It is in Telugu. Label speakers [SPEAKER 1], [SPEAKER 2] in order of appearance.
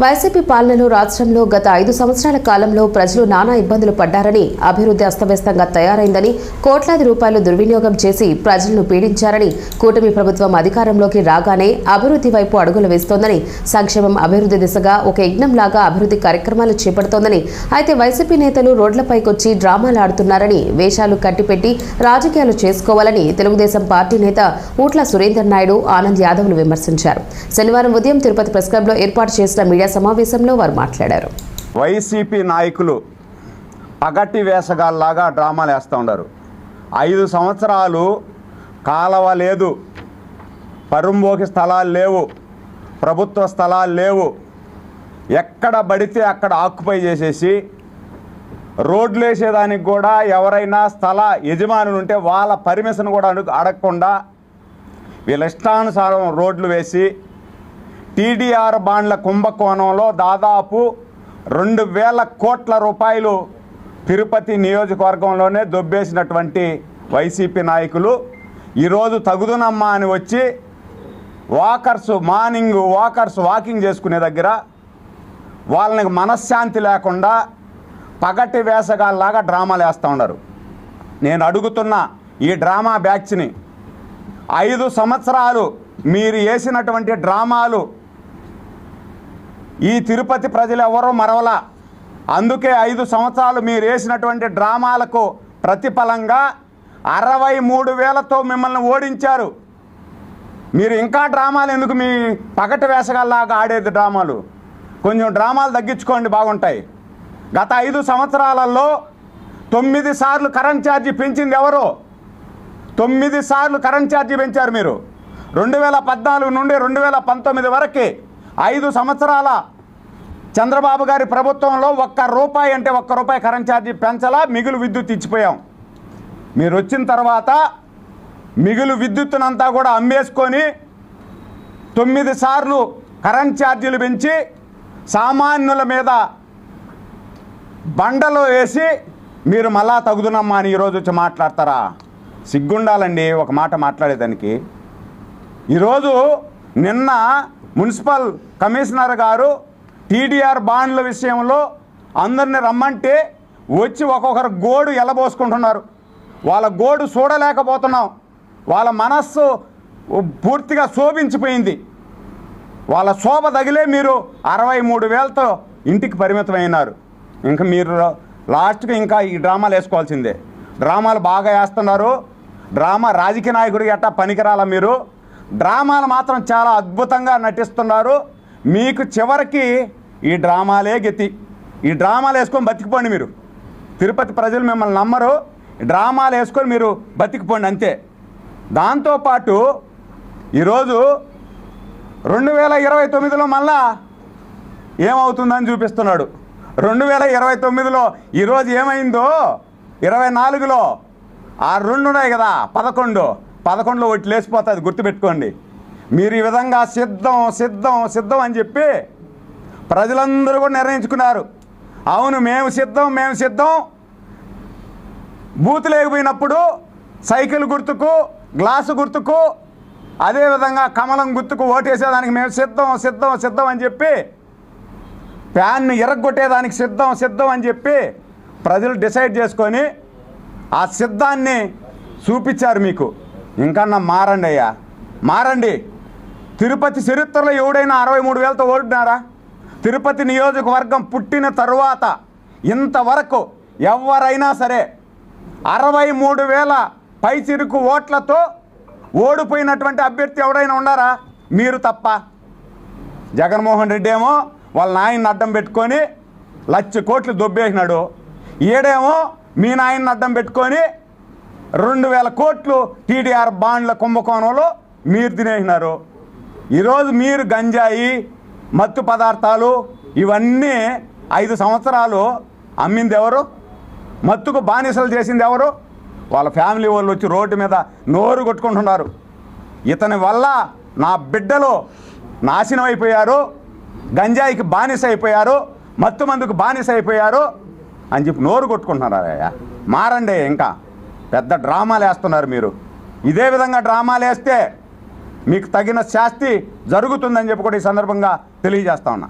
[SPEAKER 1] వైసీపీ పాలనలో రాష్ట్రంలో గత ఐదు సంవత్సరాల కాలంలో ప్రజలు నానా ఇబ్బందులు పడ్డారని అభివృద్ధి అస్తవ్యస్తంగా తయారైందని కోట్లాది రూపాయలు దుర్వినియోగం చేసి ప్రజలను పీడించారని కూటమి ప్రభుత్వం అధికారంలోకి రాగానే అభివృద్ధి వైపు అడుగులు వేస్తోందని సంక్షేమం అభివృద్ధి దిశగా ఒక యజ్ఞంలాగా అభివృద్ధి కార్యక్రమాలు చేపడుతోందని అయితే వైసీపీ నేతలు రోడ్లపైకొచ్చి డ్రామాలు ఆడుతున్నారని వేషాలు కట్టిపెట్టి రాజకీయాలు చేసుకోవాలని తెలుగుదేశం పార్టీ నేత ఊట్ల సురేందర్ నాయుడు ఆనంద్ యాదవ్లు విమర్శించారు. శనివారం ఉదయం తిరుపతి ప్రెస్ క్లబ్లో ఏర్పాటు చేసిన మీడియా సమావేశంలో వారు మాట్లాడారు.
[SPEAKER 2] వైసీపీ నాయకులు పగటి వేసగాల్లాగా డ్రామాలు వేస్తూ ఉన్నారు ఐదు సంవత్సరాలు కాలవ లేదు. పరుంబోకి స్థలాలు లేవు. ప్రభుత్వ స్థలాలు లేవు. ఎక్కడ పడితే అక్కడ ఆక్యుపై చేసేసి రోడ్లు వేసేదానికి కూడా ఎవరైనా స్థల యజమానులు ఉంటే వాళ్ళ పర్మిషన్ కూడా అడుగు అడగకుండా వీళ్ళ ఇష్టానుసారం రోడ్లు వేసి టీడీఆర్ బాండ్ల కుంభకోణంలో దాదాపు రెండు వేల కోట్ల రూపాయలు తిరుపతి నియోజకవర్గంలోనే దొబ్బేసినటువంటి వైసీపీ నాయకులు. ఈరోజు తగుదునమ్మా అని వచ్చి వాకర్స్ మార్నింగ్ వాకర్స్ వాకింగ్ చేసుకునే దగ్గర వాళ్ళకి మనశ్శాంతి లేకుండా పగటి వేసగాల్లాగా డ్రామాలు వేస్తూ ఉన్నారు. నేను అడుగుతున్న ఈ డ్రామా బ్యాచ్ని ఐదు సంవత్సరాలు మీరు వేసినటువంటి డ్రామాలు ఈ తిరుపతి ప్రజలు ఎవరో మరవలా. అందుకే ఐదు సంవత్సరాలు మీరు వేసినటువంటి డ్రామాలకు ప్రతిఫలంగా అరవై మూడు వేలతో మిమ్మల్ని ఓడించారు. మీరు ఇంకా డ్రామాలు ఎందుకు మీ పగటి వేసగల్లాగా ఆడేది డ్రామాలు? కొంచెం డ్రామాలు తగ్గించుకోండి బాగుంటాయి. గత ఐదు సంవత్సరాలలో తొమ్మిది సార్లు కరెంట్ ఛార్జీ పెంచింది ఎవరు? తొమ్మిది సార్లు కరెంట్ ఛార్జీ పెంచారు మీరు. రెండు వేల పద్నాలుగు నుండి రెండు వేల పంతొమ్మిది వరకు ఐదు సంవత్సరాల చంద్రబాబు గారి ప్రభుత్వంలో ఒక్క రూపాయి అంటే ఒక్క రూపాయి కరెంట్ ఛార్జీ పెంచలా మిగులు విద్యుత్ ఇచ్చిపోయాం. మీరు వచ్చిన తర్వాత మిగులు విద్యుత్తునంతా కూడా అమ్మేసుకొని తొమ్మిది సార్లు కరెంట్ ఛార్జీలు పెంచి సామాన్యుల మీద బండలో వేసి మీరు మళ్ళా తగుదునమ్మా అని ఈరోజు వచ్చి మాట్లాడతారా? సిగ్గుండాలండి ఒక మాట మాట్లాడేదానికి. ఈరోజు నిన్న మున్సిపల్ కమిషనర్ గారు టీడీఆర్ బాండ్ల విషయంలో అందరిని రమ్మంటే వచ్చి ఒక్కొక్కరు గోడు ఎలబోసుకుంటున్నారు. వాళ్ళ గోడు చూడలేకపోతున్నాం. వాళ్ళ మనస్సు పూర్తిగా శోభించిపోయింది. వాళ్ళ శోభ తగిలే మీరు అరవై మూడు వేలతో ఇంటికి పరిమితమైనారు ఇంకా మీరు లాస్ట్కి ఇంకా ఈ డ్రామాలు వేసుకోవాల్సిందే. డ్రామాలు బాగా వేస్తున్నారు. డ్రామా రాజకీయ నాయకుడు ఎట్టా పనికిరాల మీరు? డ్రామాలు మాత్రం చాలా అద్భుతంగా నటిస్తున్నారు. మీకు చివరికి ఈ డ్రామాలే గతి. ఈ డ్రామాలు వేసుకొని బతికిపోండి మీరు. తిరుపతి ప్రజలు మిమ్మల్ని నమ్మరు. డ్రామాలు వేసుకొని మీరు బతికిపోండి అంతే. దాంతోపాటు ఈరోజు రెండు వేల ఇరవై తొమ్మిదిలో మళ్ళా ఏమవుతుందని చూపిస్తున్నాడు. రెండు వేల ఇరవై తొమ్మిదిలో ఈరోజు ఏమైందో? ఇరవై నాలుగులో. ఆ రెండు ఉన్నాయి కదా పదకొండు. పదకొండులో ఒకటి లేచిపోతుంది గుర్తుపెట్టుకోండి. మీరు ఈ విధంగా సిద్ధం సిద్ధం సిద్ధం అని చెప్పి ప్రజలందరూ కూడా నిర్ణయించుకున్నారు. అవును మేము సిద్ధం మేము సిద్ధం. బూత్ లేకపోయినప్పుడు సైకిల్ గుర్తుకు గ్లాసు గుర్తుకు అదేవిధంగా కమలం గుర్తుకు ఓటేసేదానికి మేము సిద్ధం సిద్ధం సిద్ధం అని చెప్పి ఫ్యాన్ని ఎరగొట్టేదానికి సిద్ధం సిద్ధం అని చెప్పి ప్రజలు డిసైడ్ చేసుకొని ఆ సిద్ధాన్ని చూపించారు మీకు. ఇంకన్నా మారండి అయ్యా. మారండి. తిరుపతి చరిత్రలో ఎవడైనా అరవై మూడు వేలతో ఓడినారా? తిరుపతి నియోజకవర్గం పుట్టిన తరువాత ఇంతవరకు ఎవరైనా సరే అరవై మూడు వేల పైచిరుకు ఓట్లతో ఓడిపోయినటువంటి అభ్యర్థి ఎవరైనా ఉన్నారా మీరు తప్ప. జగన్మోహన్ రెడ్డి ఏమో వాళ్ళ నాయన్ని అడ్డం పెట్టుకొని లక్ష కోట్లు దొబ్బేసినాడు. ఈడేమో మీ నాయన్ని అడ్డం పెట్టుకొని రెండు వేల కోట్లు టీడీఆర్ బాండ్ల కుంభకోణంలో మీరు తినేసినారు. ఈరోజు మీరు గంజాయి మత్తు పదార్థాలు ఇవన్నీ ఐదు సంవత్సరాలు అమ్మింది ఎవరు మత్తుకు బానిసలు చేసింది ఎవరు వాళ్ళ ఫ్యామిలీ వాళ్ళు వచ్చి రోడ్డు మీద నోరు కొట్టుకుంటున్నారు. ఇతని వల్ల నా బిడ్డలు నాశనం అయిపోయారు గంజాయికి బానిస అయిపోయారు మత్తు మందుకు బానిస అయిపోయారు అని చెప్పి నోరు కొట్టుకుంటున్నారయ్యా మారండి ఇంకా. పెద్ద డ్రామాలు వేస్తున్నారు మీరు. ఇదే విధంగా డ్రామాలు వేస్తే మీకు తగిన శాస్తి జరుగుతుందని చెప్పి కూడా ఈ సందర్భంగా తెలియజేస్తా ఉన్నా.